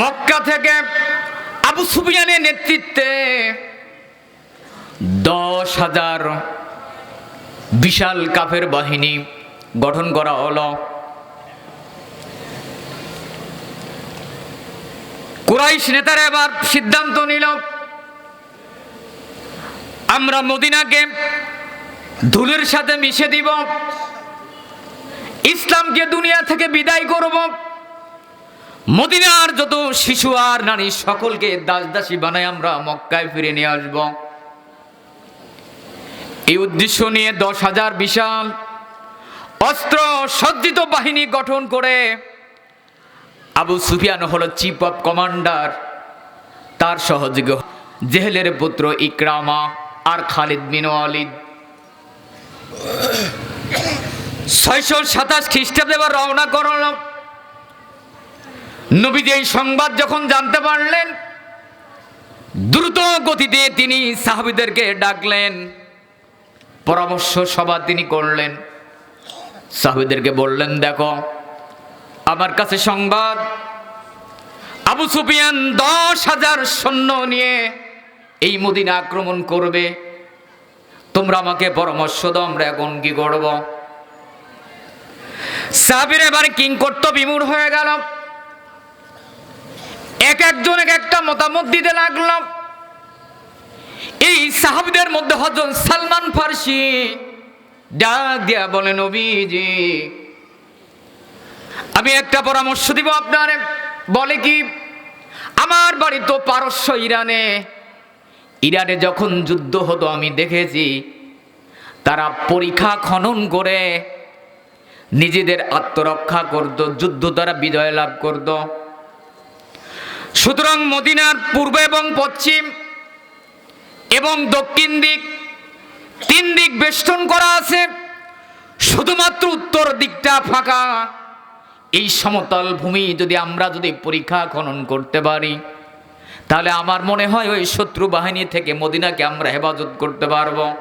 মক্কা থেকে আবু সুফিয়ানের নেতৃত্বে দশ হাজার বিশাল কাফের বাহিনী গঠন করা হলো। কুরাইশ নেতারা এবার সিদ্ধান্ত নিল, আমরা মদিনাকে ধুলের সাথে মিশে দিব, ইসলামকে দুনিয়া থেকে বিদায় করব। মদিনার যত শিশু আর নারী সকলকে দাস দাসী বানায় আমরা মক্কায় ফিরে নিয়ে আসব। এই উদ্দেশ্য নিয়ে দশ হাজার বিশাল অস্ত্র সজ্জিত বাহিনী গঠন করে আবু সুফিয়ান হল চিফ অফ কমান্ডার, তার সহযোগী জেহেলের পুত্র ইকরামা আর খালিদ বিন ওয়ালিদ। ছয়শো সাতাশ খ্রিস্টাব্দে রওনা করল নবীজি এই সংবাদ যখন জানতে পারলেন, দ্রুত গতিতে তিনি সাহাবিদেরকে ডাকলেন, পরামর্শ সভা তিনি করলেন। সাহাবিদেরকে বললেন, দেখো, আমার কাছে সংবাদ, আবু সুফিয়ান দশ হাজার সৈন্য নিয়ে এই মদিনা আক্রমণ করবে। তোমরা আমাকে পরামর্শ দাও, আমরা এখন কি করব? সাহাবির এবারে কিং করত বিমূঢ় হয়ে গেল। এক একজন এক একটা মতামত দিতে লাগলাম। এই সাহাবিদের মধ্যে হজন সালমান ফার্সি ডাক দিয়া বলে, নবীজি, আমি একটা পরামর্শ দিব আপনার। বলে কি, আমার বাড়ি তো পারস্য ইরানে। ইরানে যখন যুদ্ধ হতো, আমি দেখেছি তারা পরীক্ষা খনন করে, নিজেদের আত্মরক্ষা করত, যুদ্ধ তারা বিজয় লাভ করত। সুতরাং মদিনার পূর্ব এবং পশ্চিম এবং দক্ষিণ দিক, তিন দিক বেষ্টন করা আছে। শুধুমাত্র উত্তর দিকটা ফাঁকা। এই সমতল ভূমি যদি আমরা যদি পরীক্ষা খনন করতে পারি, তাহলে আমার মনে হয় ওই শত্রু বাহিনী থেকে মদিনাকে আমরা হেফাজত করতে পারব।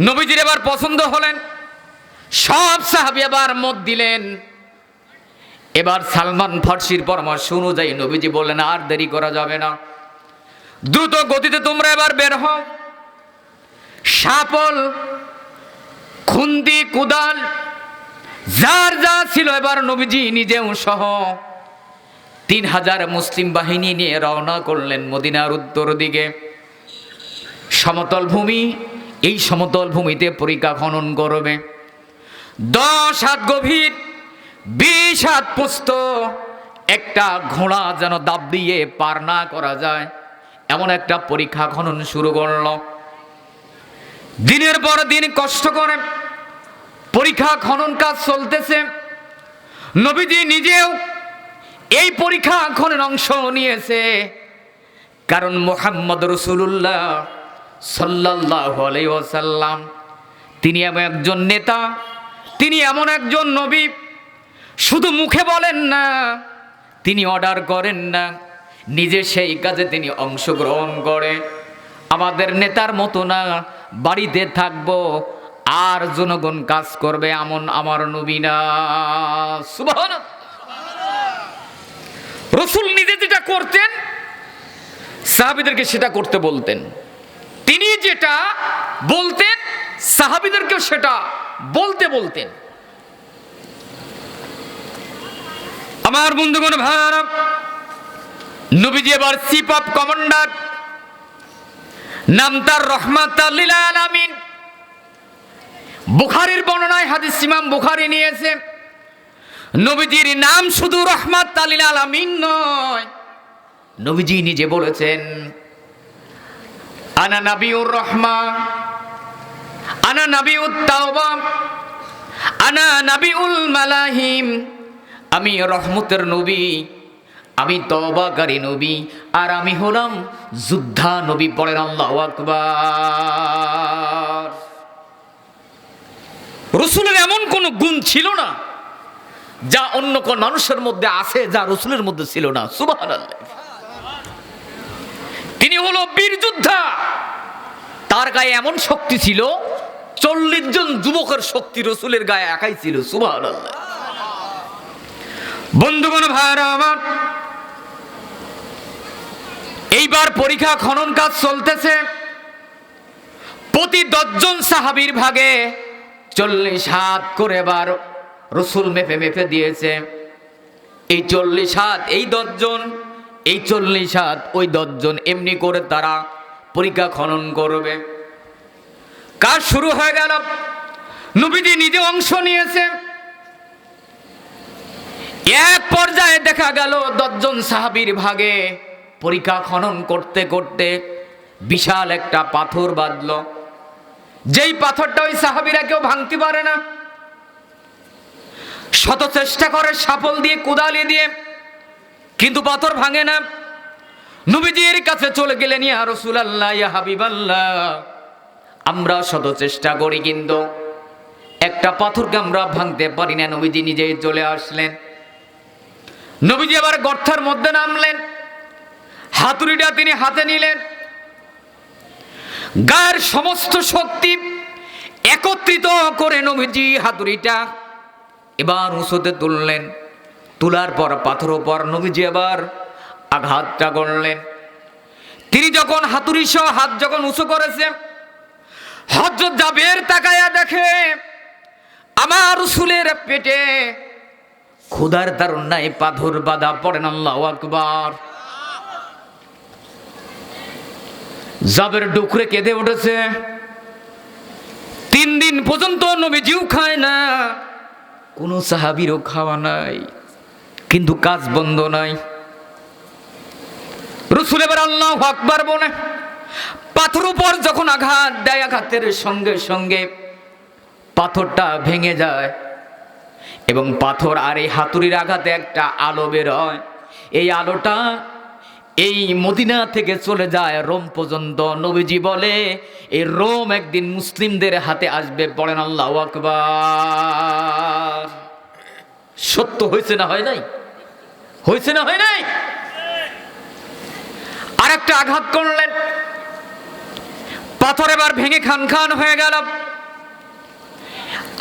নবীজির এবার পছন্দ হলেন। সব সাহাবি এবার মত দিলেন এবার সালমান ফার্সির পরামর্শ অনুযায়ী নবীজি বললেন, আর দেরি করা যাবে না। দ্রুত গতিতে তোমরা এবার বের হও। সাপল খুন্দি কুদাল, যার যা ছিল এবার নবীজি নিজেও সহ তিন হাজার মুসলিম বাহিনী নিয়ে রওনা করলেন মদিনার উত্তর দিকে। সমতল ভূমি, এই সমতল ভূমিতে পরীক্ষা খনন করবে দশ হাত গভীর বিশ হাত পুস্ত একটা ঘোড়া যেন দাব দিয়ে পার না করা যায়। এমন একটা পরীক্ষা খনন শুরু করল। দিনের পর দিন কষ্ট করে পরীক্ষা খনন কাজ চলতেছে। নবীজি নিজেও এই পরীক্ষা খনন অংশ নিয়েছে। কারণ মোহাম্মদ রসুল্লাহ সাল্লাহ তিনি এমন একজন নেতা, তিনি এমন একজন নবী শুধু মুখে বলেন না, তিনি অর্ডার করেন না। নিজে সেই কাজে তিনি অংশগ্রহণ করে। আমাদের নেতার মতো না, বাড়িতে থাকব, আর জনগণ কাজ করবে এমন আমার নবী না। সুবহান রসুল নিজে যেটা করতেন, সাহাবিদেরকে সেটা করতে বলতেন। তিনি যেটা বলতেন, সাহাবিদেরকেও সেটা বলতে বলতেন। আমার বন্ধুগণ ভাইয়ারা, নবীজি এবার চিফ অফ কমান্ডার নাম তার রহমাত বুখারির বর্ণনায় হাদিস ইমাম বুখারি নিয়েছে, নবীজির নাম শুধু রহমাত তালিল আলামিন নয়, নবীজি নিজে বলেছেন, আনা নাবিউর রহমা আনা নাবিউত তাওবা, আনা নাবিউল মালাহিম। আমি রহমতের নবী, আমি তবাকারী নবী, আর আমি হলাম যোদ্ধা নবী পড়েন আল্লাহ আকবার। রসুলের এমন কোন গুণ ছিল না যা অন্য কোন মানুষের মধ্যে আছে যা রসুলের মধ্যে ছিল না। সুবাহ তিনি হলো বীর যোদ্ধা। তার গায়ে এমন শক্তি ছিল, চল্লিশ জন যুবকের শক্তি রসুলের গায়ে একাই ছিল। সুবাহ বন্ধুগণ ভাইরা আমার, এইবার পরীক্ষা খনন কাজ চলতেছে। প্রতি দশজন সাহাবির ভাগে চল্লিশ হাত করে এবার রসুল মেপে মেপে দিয়েছে। এই চল্লিশ হাত, এই দশজন, এই চল্লিশ হাত, ওই দশজন, এমনি করে তারা পরীক্ষা খনন করবে। কাজ শুরু হয়ে গেল। নবীজি নিজে অংশ নিয়েছে। এক পর্যায়ে দেখা গেল দশজন সাহাবীর ভাগে পরীক্ষা খনন করতে করতে বিশাল একটা পাথর বাঁধল। যেই পাথরটা ওই সাহাবিরা কেউ ভাঙতে পারে না। শত চেষ্টা করে সাফল দিয়ে, কোদালি দিয়ে, কিন্তু পাথর ভাঙে না। নবীজির কাছে চলে গেলেন, ইয়া রাসূলুল্লাহ, ইয়া হাবিবাল্লাহ, আমরা শত চেষ্টা করি কিন্তু একটা পাথরকে আমরা ভাঙতে পারি না। নবীজি নিজেই চলে আসলেন। নবীজি আবার গর্তের মধ্যে নামলেন। হাতুড়িটা তিনি হাতে নিলেন। গায়ের সমস্ত শক্তি একত্রিত করে নবীজি হাতুড়িটা এবার উঁচুতে তুললেন। তোলার পর পাথর পর নবীজি আবার আঘাতটা করলেন। তিনি যখন হাতুড়ি সহ হাত যখন উঁচু করেছে হজরত জাবের তাকায়া দেখে, আমার রসুলের পেটে ক্ষুধার তারুণ্যায় পাথর বাধা পড়েন আল্লাহ আকবার। জাবের ডুকরে কেঁদে উঠেছে। তিন দিন পর্যন্ত নবীজিও খায় না, কোনো সাহাবিরও খাওয়া নাই, কিন্তু কাজ বন্ধ নাই। রসুল এবার আল্লাহ আকবার বলে, পাথর উপর যখন আঘাত দেয়, আঘাতের সঙ্গে সঙ্গে পাথরটা ভেঙে যায়। এবং পাথর আর এই হাতুড়ির আঘাতে একটা আলো বের হয়। এই আলোটা এই মদিনা থেকে চলে যায় রোম পর্যন্ত। নবীজি বলে, এই রোম একদিন মুসলিমদের হাতে আসবে। পড়েন আল্লাহ আকবার। সত্য হয়েছে না হয় নাই? হয়েছে না হয় নাই? আর একটা আঘাত করলেন। পাথর এবার ভেঙে খান খান হয়ে গেল।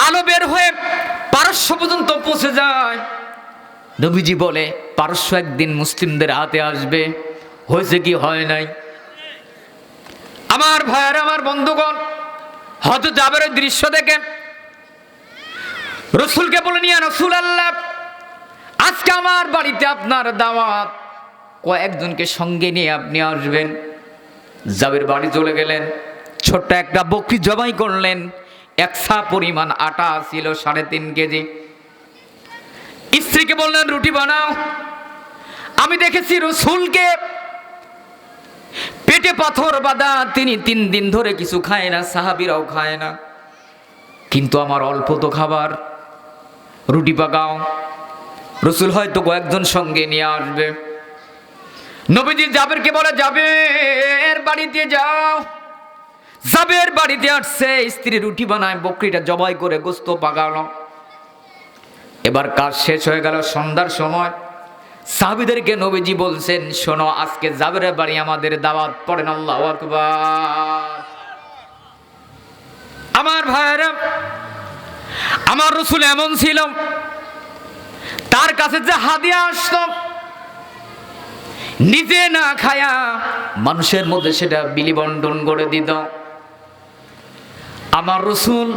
আলো বের হয়ে পারস্য পর্যন্ত পৌঁছে যায়। নবীজি বলে, পারস্য একদিন মুসলিমদের হাতে আসবে। হয়েছে কি, হয় নাই? আমার ভাইয়ের, আমার বন্ধুগণ হয়তো যাবের দৃশ্য দেখে রসুলকে বলে নিয়ে রসুল আল্লাহ আজকে আমার বাড়িতে আপনার দাওয়াত। কয়েকজনকে সঙ্গে নিয়ে আপনি আসবেন। জাবের বাড়ি চলে গেলেন। ছোট্ট একটা বকরি জবাই করলেন। একসা পরিমাণ আটা ছিল সাড়ে তিন কেজি। স্ত্রীকে বললেন, রুটি বানাও। আমি দেখেছি রসুলকে পেটে পাথর বাঁধা, তিনি তিন দিন ধরে কিছু খায় না, সাহাবিরাও খায় না। কিন্তু আমার অল্প তো খাবার। রুটি পাকাও রসুল হয়তো কয়েকজন সঙ্গে নিয়ে আসবে। নবীজি জাবেরকে বলে যাবে এর বাড়িতে যাও। জাবের বাড়িতে আসছে, স্ত্রী রুটি বানায়, বকরিটা জবাই করে গোস্ত পাকালো। এবার কাজ শেষ হয়ে গেল সন্ধ্যার সময়। সাহাবিদেরকে নবীজি বলছেন, শোনো, আজকে জাবের বাড়ি আমাদের দাওয়াত পড়েন, আল্লাহ আমার ভাইয়েরা, আমার রসুল এমন ছিল, তার কাছে যে হাদিয়া আসতো, নিজে না খায়া মানুষের মধ্যে সেটা বিলি বন্টন করে দিত। আমার রসুল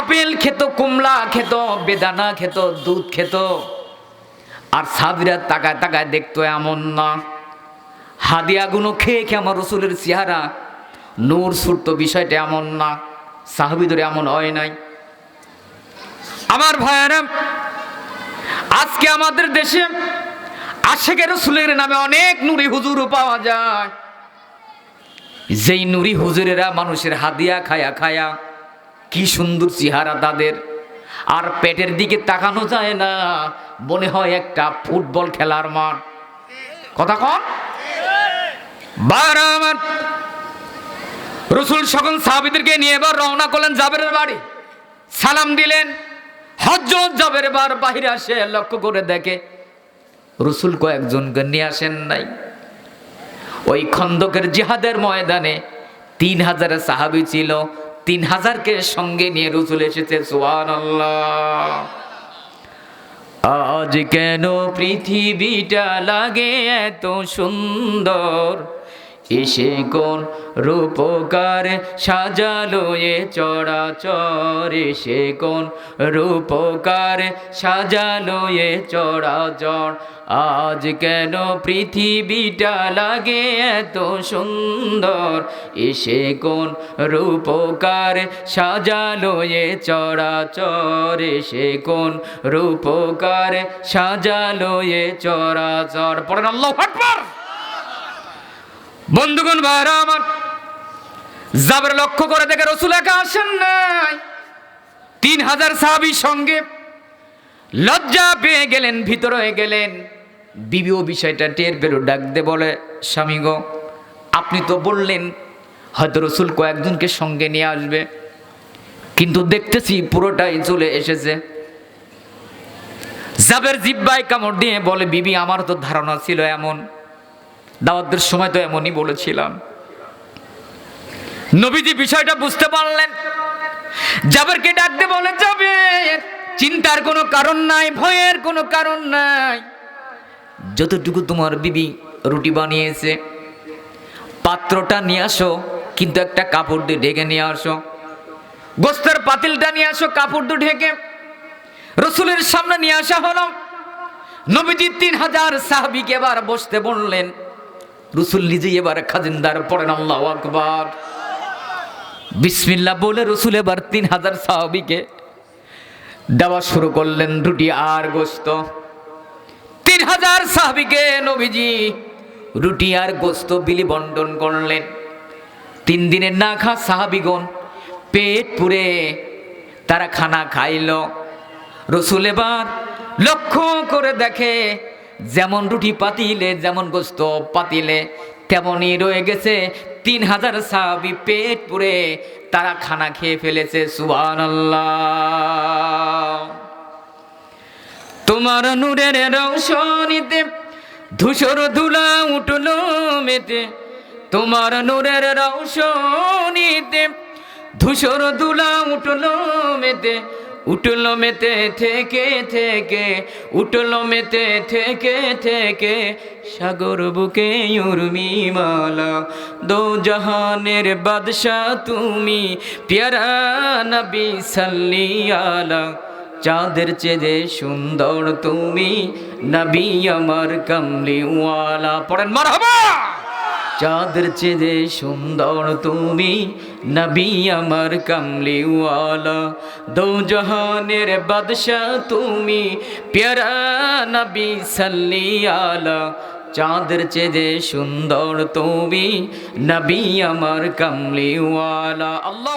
আপেল খেত কমলা খেত, বেদানা খেত, দুধ খেত। আর সাবিরা তাকায় তাকায় দেখতো এমন না। হাদিয়াগুলো খেয়ে খেয়ে আমার রসুলের চেহারা, নূর সুরত বিষয়টা এমন না। সাহাবিদের এমন হয় নাই। আমার ভাইয়েরা, আজকে আমাদের দেশে আশেকের রসুলের নামে অনেক নুরি হুজুরও পাওয়া যায়। যেই নুরি হুজুরেরা মানুষের হাদিয়া খায়া খায়া, কি সুন্দর চেহারা তাদের। আর পেটের দিকে তাকানো যায় না, মনে হয় একটা ফুটবল খেলার মাঠ। কথা কন? বারা আমার রসুল সকল সাহাবিদেরকে নিয়ে এবার রওনা করলেন জাবেরের বাড়ি। সালাম দিলেন। হজরত জাবের বার বাহিরে আসে, লক্ষ্য করে দেখে রসুল কয়েকজনকে নিয়ে আসেন নাই। ওই খন্দকের জিহাদের ময়দানে তিন হাজার সাহাবি ছিল, তিন হাজারকে সঙ্গে নিয়ে রসুল এসেছে সোহান আজ কেন পৃথিবীটা লাগে এত সুন্দর? এসে কোন রূপকার সাজালো এ চরাচর এসে কোন রূপকার সাজালো এ চরাচর আজ কেন পৃথিবীটা লাগে এত সুন্দর? এসে কোন রূপকার সাজালো এ চরাচর? এসে কোন রূপকার সাজালো এ চরাচর? পড়েন আল্লাহ বন্ধুগণ ভাইরা আমার যাবার লক্ষ্য করে দেখে রসুল একা আসেন নাই। তিন হাজার সাহাবির সঙ্গে লজ্জা পেয়ে গেলেন, ভিতরে গেলেন। বিবিও বিষয়টা টের বেরো, ডাক দে বলে, স্বামী গো, আপনি তো বললেন হয়তো রসুল কয়েকজনকে সঙ্গে নিয়ে আসবে। কিন্তু দেখতেছি পুরোটাই চলে এসেছে। জাবের জিব্বাই কামড় দিয়ে বলে, বিবি, আমার তো ধারণা ছিল এমন। দাওয়াতের সময় তো এমনই বলেছিলাম। নবীজি বিষয়টা বুঝতে পারলেন। জাবেরকে ডাকতে বলে যাবে চিন্তার কোনো কারণ নাই, ভয়ের কোনো কারণ নাই। যতটুকু তোমার বিবি রুটি বানিয়েছে, পাত্রটা নিয়ে আসো, কিন্তু একটা কাপড় দিয়ে ঢেকে নিয়ে আসো। গোস্তের পাতিলটা নিয়ে আসো, কাপড় দিয়ে ঢেকে। রসুলের সামনে নিয়ে আসা হলো। নবীজি তিন হাজার সাহাবিকে এবার বসতে বললেন, রসুল নিজেই এবার খাজিনদার পড়েন, আল্লাহ আকবার। বিসমিল্লা বলে রসুল এবার তিন হাজার সাহাবিকে দেওয়া শুরু করলেন, রুটি আর গোস্ত। তিন হাজার সাহাবিকে নবীজি রুটি আর গোস্ত বিলি বন্টন করলেন। তিন দিনের না খা সাহাবিগণ পেট পুরে তারা খানা খাইল। রসুল এবার লক্ষ্য করে দেখে যেমন রুটি পাতিলে, যেমন গোস্ত পাতিলে, তেমনই রয়ে গেছে তিন হাজার সাহাবি পেট পুরে তারা খানা খেয়ে ফেলেছে সুবান তোমার নূরের রৌশনীতে ধূসর ধুলা উঠল মেতে। তোমার নূরের রৌশনীতে ধূসর ধুলা উঠল মেতে। উঠল মেতে থেকে থেকে, উঠল মেতে থেকে থেকে। সাগর বুকে উর্মিমালা দো জাহানের বাদশাহ তুমি, প্যারা নবী সাল্লি আলা। চাঁদের চেয়ে সুন্দর তুমি নবী আমার কামলিওয়ালা। পড়েন, মারহাবা! চাঁদের চেয়ে সুন্দর তুমি নবী আমার কামলিওয়ালা। দো জাহানের বাদশাহ তুমি প্যারা নবী সাল্লি আলা চাঁদের চেয়ে সুন্দর তুমি নবী আমার কামলিওয়ালা। আল্লাহ